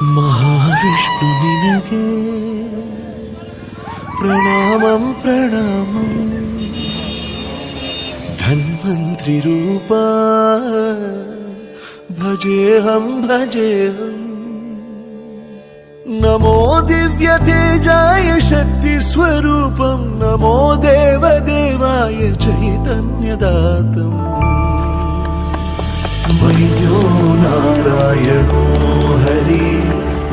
ಮಹಾವಿಷ್ಣು ನಿನಗೆ ಪ್ರಣಾಮಂ ಪ್ರಣಾಮಂ ಧನ್ವಂತ್ರಿ ರೂಪ ಭಜೇಹಂ ಭಜೇಹಂ ನಮೋ ದಿವ್ಯ ತೇಜಾಯ ಶಕ್ತಿ ಸ್ವರೂಪಂ ನಮೋ ದೇವ ದೇವಾಯ ಚೈತನ್ಯದಾತಂ ವೈದ್ಯೋ ನಾರಾಯಣೋ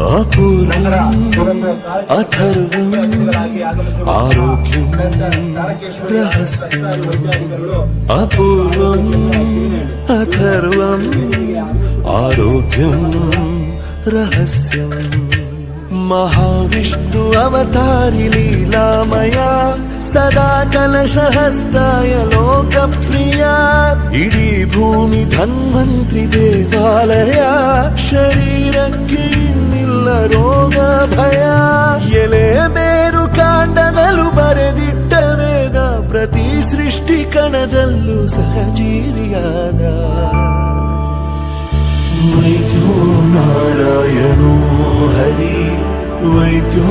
అపూర్వం అథర్వం ఆరోగ్యం రహస్యం అపూర్వం అథర్వం ఆరోగ్యం రహస్యం మహావిష్ణు అవతారి లీలామయా సదా కలశహస్తాయ లోకప్రియా ఇడీ భూమి ధన్వంత్రి దేవాలయ శరీరక్కి ಭಯ ಎಲೆ ಬೇರು ಕಾಂಡದಲ್ಲೂ ಬರೆದಿಟ್ಟ ವೇದ ಪ್ರತಿ ಸೃಷ್ಟಿ ಕಣದಲ್ಲೂ ಸಹಜೀವಿಯಾದ ವೈದ್ಯೋ ನಾರಾಯಣೋ ಹರಿ ವೈದ್ಯೋ